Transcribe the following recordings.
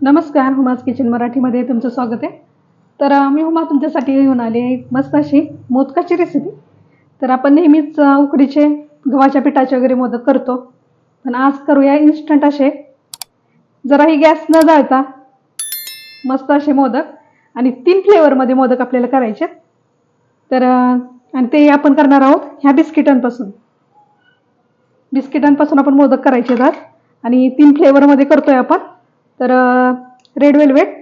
नमस्कार हुमाज किचन मराठीमध्ये तुमचं स्वागत आहे. तर मी हुमा तुमच्यासाठी घेऊन आली आहे एक मस्त अशी मोदकाची रेसिपी तर आपण नेहमीच उकडीचे गव्हाच्या पिठाचे वगैरे मोदक करतो. पण आज करूया इन्स्टंट असे. जराही गॅस न जाळता मस्त असे मोदक. आणि तीन फ्लेवरमध्ये मोदक आपल्याला करायचे तर आणि ते आपण करणार आहोत ह्या बिस्किटांपासून. बिस्किटांपासून आपण मोदक करायचे आहेत आणि तीन फ्लेवरमध्ये करतोय आपण. तर रेड वेल्वेट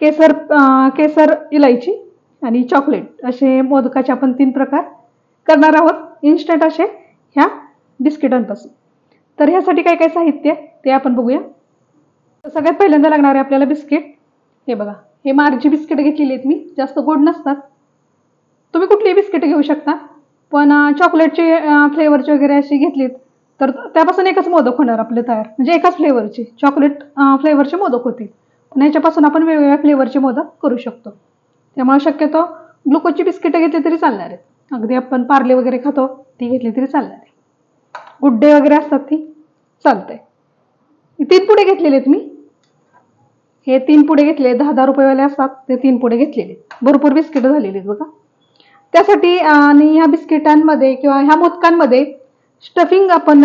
केसर केसर इलायची आणि चॉकलेट असे मोदकाचे आपण तीन प्रकार करणार आहोत. इन्स्टंट असे ह्या बिस्किटांपासून. तर ह्यासाठी काय काय साहित्य ते आपण बघूया. सगळ्यात पहिल्यांदा लागणार आहे आपल्याला बिस्किट. हे बघा हे मार्जी बिस्किट घेतलेली आहेत मी जास्त गोड नसतात. तुम्ही कुठलीही बिस्किटं घेऊ शकता. पण चॉकलेटचे फ्लेवरचे वगैरे अशी घेतलीत. तर त्यापासून एकच मोदक होणार आपले तयार. म्हणजे एकाच फ्लेवरचे चॉकलेट फ्लेवरचे मोदक होतील पण याच्यापासून आपण वेगवेगळ्या फ्लेवरचे मोदक करू शकतो. त्यामुळे शक्यतो ग्लुकोजची बिस्किटं घेतली तरी चालणार आहेत. अगदी आपण पार्ले वगैरे खातो ती घेतली तरी चालणार आहे. गुड्डे वगैरे असतात ती चालतंय. आहे तीन पुढे घेतलेले आहेत मी. हे तीन पुढे घेतले दहा दहा रुपयेवाले असतात ते तीन पुढे घेतलेले भरपूर बिस्किटं झालेली आहेत बघा. त्यासाठी आणि ह्या बिस्किटांमध्ये किंवा ह्या मोदकांमध्ये स्टफिंग आपण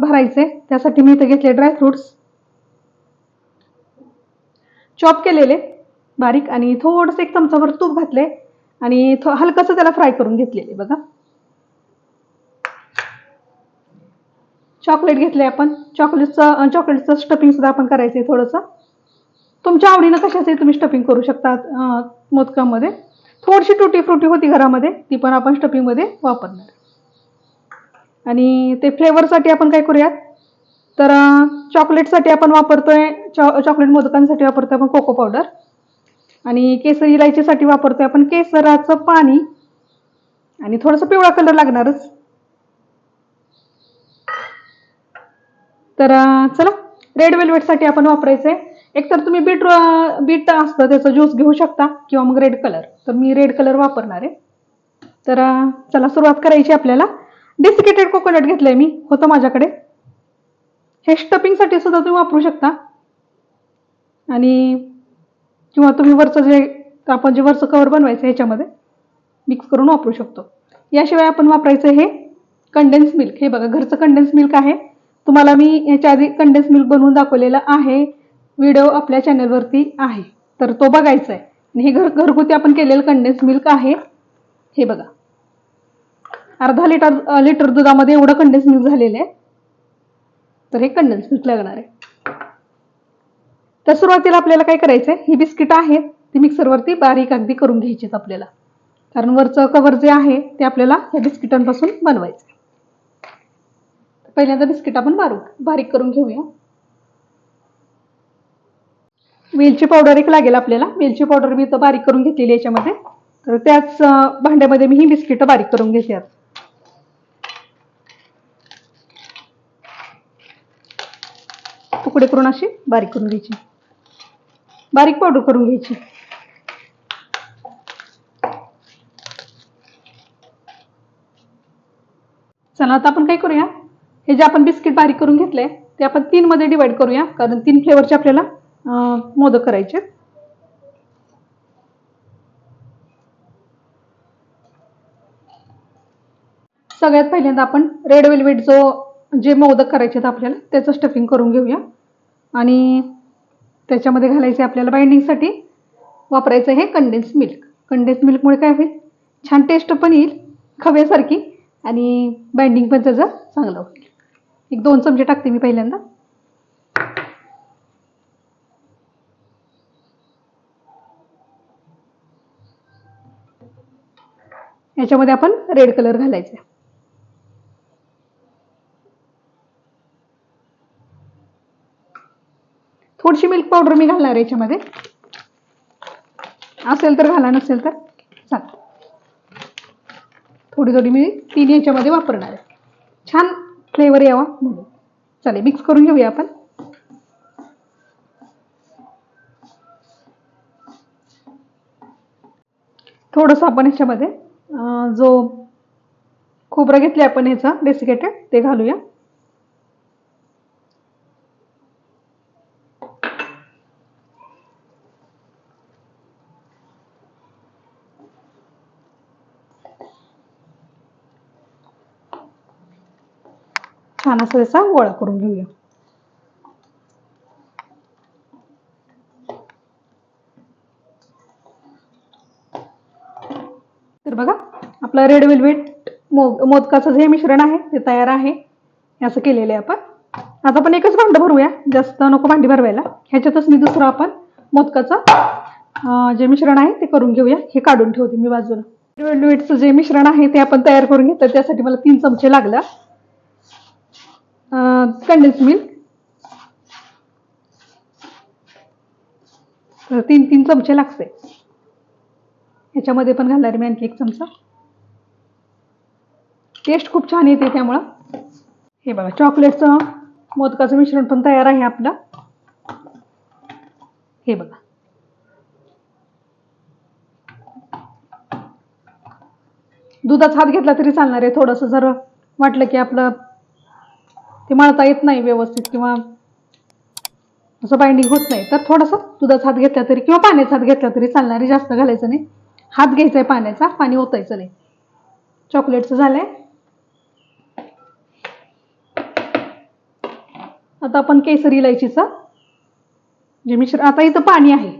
भरायचे त्यासाठी मी इथे घेतले ड्रायफ्रुट्स चॉप केलेले बारीक आणि थोडंसं एक चमचाभर तूप घातले आणि थो हलकंसं त्याला फ्राय करून घेतलेले बघा. चॉकलेट घेतले आपण. चॉकलेटचं चॉकलेटचं स्टफिंग सुद्धा आपण करायचं आहे थोडंसं. तुमच्या आवडीनं कशाचंही तुम्ही स्टफिंग करू शकता मोदकामध्ये. थोडीशी टुटी फ्रुटी होती घरामध्ये ती पण आपण स्टफिंगमध्ये वापरणार. आणि ते फ्लेवरसाठी आपण काय करूयात? तर चॉकलेटसाठी आपण वापरतोय चॉ चॉकलेट मोदकांसाठी वापरतोय आपण कोको पावडर. आणि केसर इलायचीसाठी वापरतोय आपण केसराचं पाणी. आणि थोडंसं पिवळा कलर लागणारच. तर चला रेड वेल्वेटसाठी आपण वापरायचं आहे एकतर तुम्ही बीट बीट असतं त्याचं ज्यूस घेऊ शकता किंवा मग रेड कलर. तर मी रेड कलर वापरणार. आहे तर चला सुरुवात करायची आपल्याला. डेसिकेटेड कोकोनट घेतलंय मी. होतं माझ्याकडे. हे स्टपिंगसाठी सुद्धा तुम्ही वापरू शकता. आणि किंवा तुम्ही वरचं जे आपण जे वरचं कवर बनवायचं ह्याच्यामध्ये मिक्स करून वापरू शकतो. याशिवाय आपण वापरायचं हे कंडेन्स मिल्क हे बघा घरचं कंडेन्स मिल्क आहे. तुम्हाला मी याच्या आधी कंडेन्स मिल्क बनवून दाखवलेलं आहे. व्हिडिओ आपल्या चॅनलवरती आहे. तर तो बघायचा आहे आणि हे घर घरगुती आपण केलेलं कंडेन्स मिल्क आहे. हे बघा. अर्धा लिटर लिटर दुधामध्ये एवढं कंडेन्स मिल्क झालेलं आहे. तर हे कंडेन्स मिल्क लागणार आहे. तर सुरुवातीला आपल्याला काय करायचं आहे? ही बिस्किट आहेत ती मिक्सरवरती बारीक अगदी करून घ्यायची आपल्याला. कारण वरचं कवर जे आहे ते आपल्याला ह्या बिस्किटांपासून बनवायचं आहे. पहिल्यांदा बिस्किट आपण बारीक बारीक करून घेऊया. वेलची पावडर एक लागेल आपल्याला. वेलची पावडर मी इथं बारीक करून घेतलेली याच्यामध्ये. तर त्याच भांड्यामध्ये मी ही बिस्किटं बारीक करून घेते तुकडे करून अशी बारीक करून घ्यायची. बारीक पावडर करून घ्यायची. चला आता आपण काय करूया? हे जे आपण बिस्किट बारीक करून घेतले ते आपण तीन मध्ये डिवाइड करूया कारण तीन फ्लेवरचे आपल्याला मोदक करायचे. सगळ्यात पहिल्यांदा आपण रेड वेल्वेट जो जे मोदक करायचे आहेत आपल्याला त्याचं स्टफिंग करून घेऊया. आणि त्याच्यामध्ये घालायचे आपल्याला बाइंडिंगसाठी वापरायचं हे कंडेन्स मिल्क कंडेन्स मिल्कमुळे काय होईल? छान टेस्ट पण येईल खव्यासारखी आणि बाइंडिंग पण त्याचं चांगलं होईल. एक दोन चमचे टाकते मी पहिल्यांदा. याच्यामध्ये आपण रेड कलर घालायचा. थोडीशी मिल्क पावडर मी घालणार आहे याच्यामध्ये. असेल तर घाला नसेल तर चाल. थोडी थोडी मी तीन याच्यामध्ये वापरणार आहे. छान फ्लेवर यावा म्हणून. चालेल मिक्स करून घेऊया आपण. थोडंसं आपण ह्याच्यामध्ये जो खोबरा घेतला आपण ह्याचा डेसिकेटेड ते घालूया. छान असा त्याचा गोळा करून घेऊया. तर बघा आपलं रेड वेल्वेट मो मोदकाचं जे मिश्रण आहे ते तयार आहे. हे असं केलेलं आहे आपण. आता आपण एकच भांडं भरूया. जास्त नको भांडी भरवायला. ह्याच्यातच मी दुसरं आपण मोदकाचं जे मिश्रण आहे ते करून घेऊया. हे काढून ठेवते मी बाजूला. रेड वेल्वेटचं जे मिश्रण आहे ते आपण तयार करून घेतलं. त्यासाठी मला तीन चमचे लागलं. कंडेन्स मिल्क तर तीन तीन चमचे लागते. ह्याच्यामध्ये पण घालणार मी आणखी एक चमचा. टेस्ट खूप छान येते त्यामुळं. हे बघा चॉकलेटचं मोदकाचं मिश्रण पण तयार आहे आपलं. हे बघा. दुधाचा हात घेतला तरी चालणार आहे. थोडंसं जर वाटलं की आपलं ते मळता येत नाही व्यवस्थित किंवा असं बाइंडिंग होत नाही. तर थोडंसं दुधाचा हात घेतला तरी किंवा पाण्याचा हात घेतला तरी चालणारी जास्त घालायचं नाही. हात घ्यायचा आहे पाण्याचा पाणी ओतायचं नाही. चॉकलेटचं झालंय. आता आपण केसरी इलायचीचं जे मिश्र आता इथं पाणी आहे.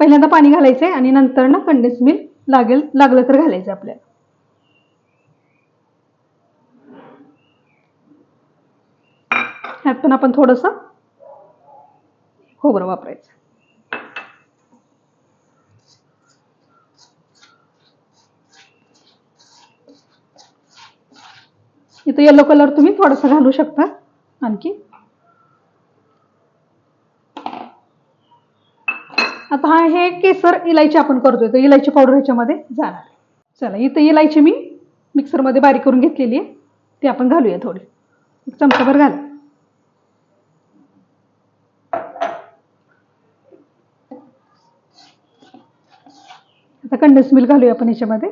पहिल्यांदा पाणी घालायचं आहे आणि नंतर ना कंडेन्स मिल्क लागेल लागलं तर घालायचं आपल्याला. ह्यात पण आपण थोडंसं खोबरं वापरायचं. इथं येलो कलर तुम्ही थोडासा घालू शकता. आणखी. आता हा हे केसर इलायची आपण करतोय तर इलायची पावडर ह्याच्यामध्ये जाणार. चला इथं इलायची मी मिक्सरमध्ये बारीक करून घेतलेली आहे. ती आपण घालूया थोडी. एक चमचाभर घाला. आता कंडेन्स मिल्क घालूया आपण याच्यामध्ये.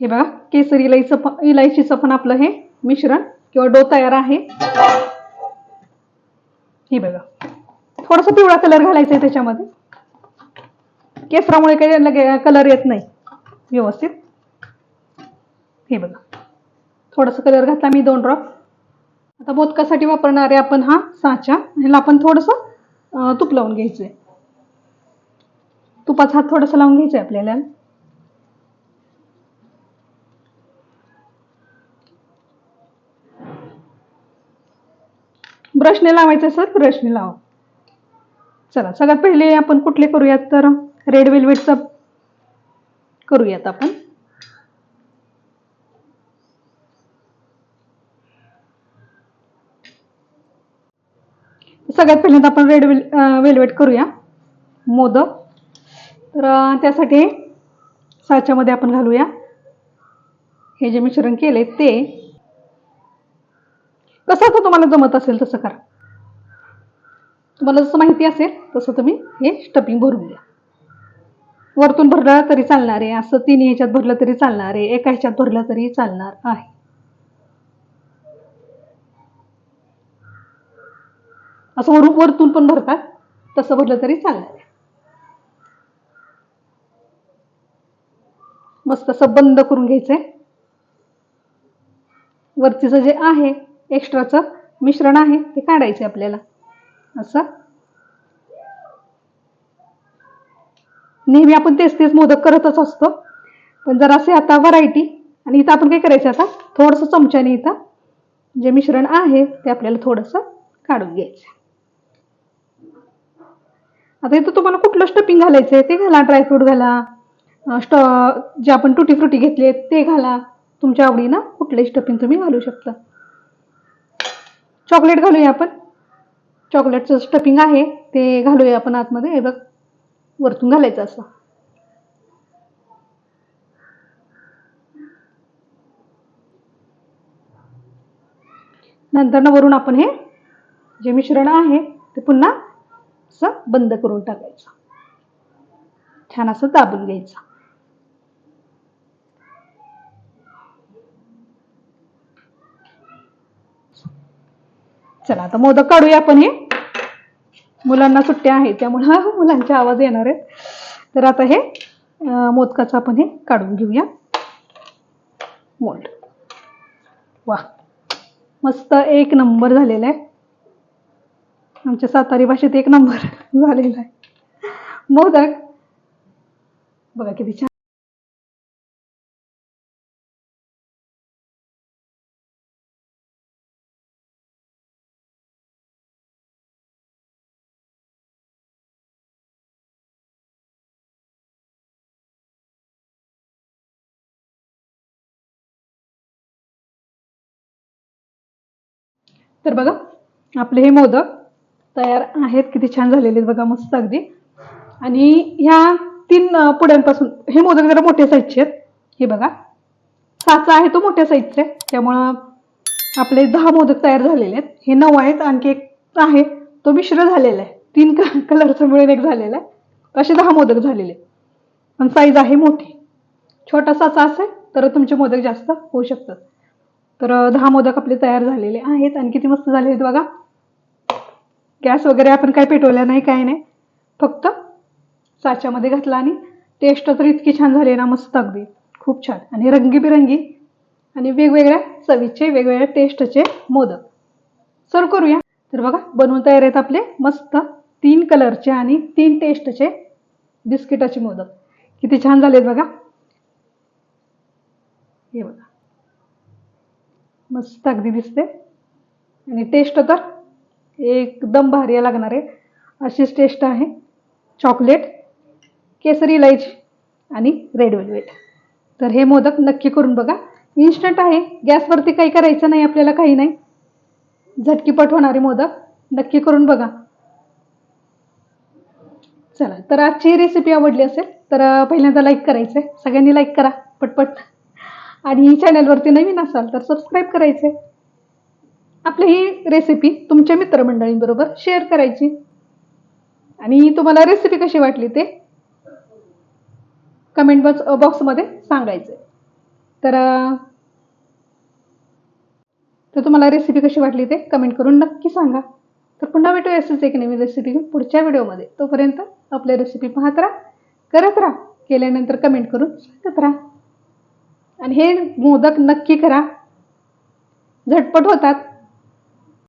हे बघा केसरी इलायचं पण इलायचीचं पण आपलं हे मिश्रण किंवा डो तयार आहे. हे बघा. थोडासा पिवळा कलर घालायचा आहे त्याच्यामध्ये. केसरामुळे काही लगे कलर येत नाही. व्यवस्थित. हे बघा. थोडासा कलर घातला मी दोन ड्रॉप आता मोदकासाठी वापरणारे आपण हा साचा. ह्याला आपण थोडंसं तूप लावून घ्यायचं आहे तुपाचा हात थोडासा लावून घ्यायचा आहे आपल्याला. ब्रशने लावायचं सर ब्रशने लावा. चला सगळ्यात पहिले आपण कुठले करूयात तर? रेड वेल्वेटचं करूयात आपण. सगळ्यात पहिल्यांदा आपण रेड वेल वेल्वेट करूया. मोदक. तर त्यासाठी साच्यामध्ये आपण घालूया. हे जे मिश्रण केले ते. कसं तुम्हाला जमत असेल तसं करा. तुम्हाला जसं माहिती असेल तसं तुम्ही हे स्टपिंग भरून घ्या. वरतून भरलं तरी चालणार आहे असं तिन्ही ह्याच्यात भरलं तरी चालणार आहे एका ह्याच्यात भरलं तरी चालणार आहे. असं वरून वरतून पण भरतात तसं भरलं तरी चालणार आहे. मस्त असं बंद करून घ्यायचंय. वरतीचं जे आहे एक्स्ट्राचं मिश्रण आहे ते काढायचे आपल्याला. असं? नेहमी आपण तेच तेच मोदक करतच असतो. पण जरासे आता व्हरायटी आणि इथं आपण काय करायचं आता? थोडंसं चमच्याने इथं जे मिश्रण आहे ते आपल्याला थोडंसं काढून घ्यायचं. आता इथं तुम्हाला कुठलं स्टपिंग घालायचं आहे ते घाला ड्रायफ्रूट घाला स्ट जे आपण टुटी फ्रुटी घेतली ते घाला. तुमच्या आवडीनं कुठलंही स्टपिंग तुम्ही घालू शकता. चॉकलेट घालूया आपण. चॉकलेटचं स्टफिंग आहे ते घालूया आपण आतमध्ये. हे बघ वरतून घालायचं असं. नंतर ना वरून आपण हे जे मिश्रण आहे ते पुन्हा असं बंद करून टाकायचं. छान असं दाबून घ्यायचं. चला आता मोदक काढूया आपण हे. मुलांना सुट्ट्या आहेत त्यामुळं मुलांचे आवाज येणार आहेत. तर आता हे मोदकाचं आपण हे काढून घेऊया. मोल्ड. वा. मस्त एक नंबर झालेला आहे. आमच्या सातारी भाषेत एक नंबर झालेला आहे. मोदक. बघा किती छान तर बघा आपले हे मोदक तयार आहेत. किती छान झालेले आहेत बघा मस्त अगदी. आणि ह्या तीन पुड्यांपासून हे मोदक जरा मोठ्या साईजचे आहेत. हे बघा साचा आहे तो मोठ्या साईजचा. आहे त्यामुळं आपले दहा मोदक तयार झालेले आहेत. हे नऊ आहेत आणखी एक आहे. तो मिश्र झालेला आहे. तीन कलरचा मिळून एक झालेला आहे. असे दहा मोदक झालेले आहेत. पण साईज आहे मोठी. छोटा साचा असेल तर तुमचे मोदक जास्त होऊ शकतात. तर दहा मोदक आपले तयार झालेले आहेत. आणि किती मस्त झाले आहेत बघा. गॅस वगैरे आपण काय पेटवल्या नाही काय नाही. फक्त साच्यामध्ये घातला आणि टेस्ट तर इतकी छान झाली ना मस्त अगदी. खूप छान. आणि रंगीबिरंगी आणि वेगवेगळ्या चवीचे वेगवेगळ्या टेस्टचे मोदक. सर्व करूया. तर बघा बनवून तयार आहेत आपले मस्त तीन कलरचे आणि तीन टेस्टचे बिस्किटाचे मोदक. किती छान झालेत बघा. हे बघा. मस्त अगदी दिसते. आणि टेस्ट तर एकदम भारी लागणार आहे. अशीच टेस्ट आहे. चॉकलेट केसरी इलायची आणि रेड वेल्वेट तर हे मोदक नक्की करून बघा. इन्स्टंट आहे. गॅसवरती काही करायचं नाही आपल्याला काही नाही. झटकीपट होणारे मोदक नक्की करून बघा. चला तर आजची रेसिपी आवडली असेल तर पहिल्यांदा लाईक करायचं आहे सगळ्यांनी लाईक करा पटपट. आणि चॅनलवरती नवीन असाल तर सबस्क्राईब करायचे आपली ही रेसिपी तुमच्या मित्रमंडळींबरोबर शेअर करायची. आणि तुम्हाला रेसिपी कशी वाटली ते कमेंट बॉक्स बॉक्समध्ये सांगायचे तर तर तुम्हाला रेसिपी कशी वाटली ते कमेंट करून नक्की सांगा. तर पुन्हा भेटू असेच एक नवीन रेसिपी घेऊन पुढच्या व्हिडिओमध्ये तोपर्यंत आपल्या रेसिपी पाहत राहा करत राहा. केल्यानंतर कमेंट करून सांगत राहा. आणि हे मोदक नक्की करा. झटपट होतात.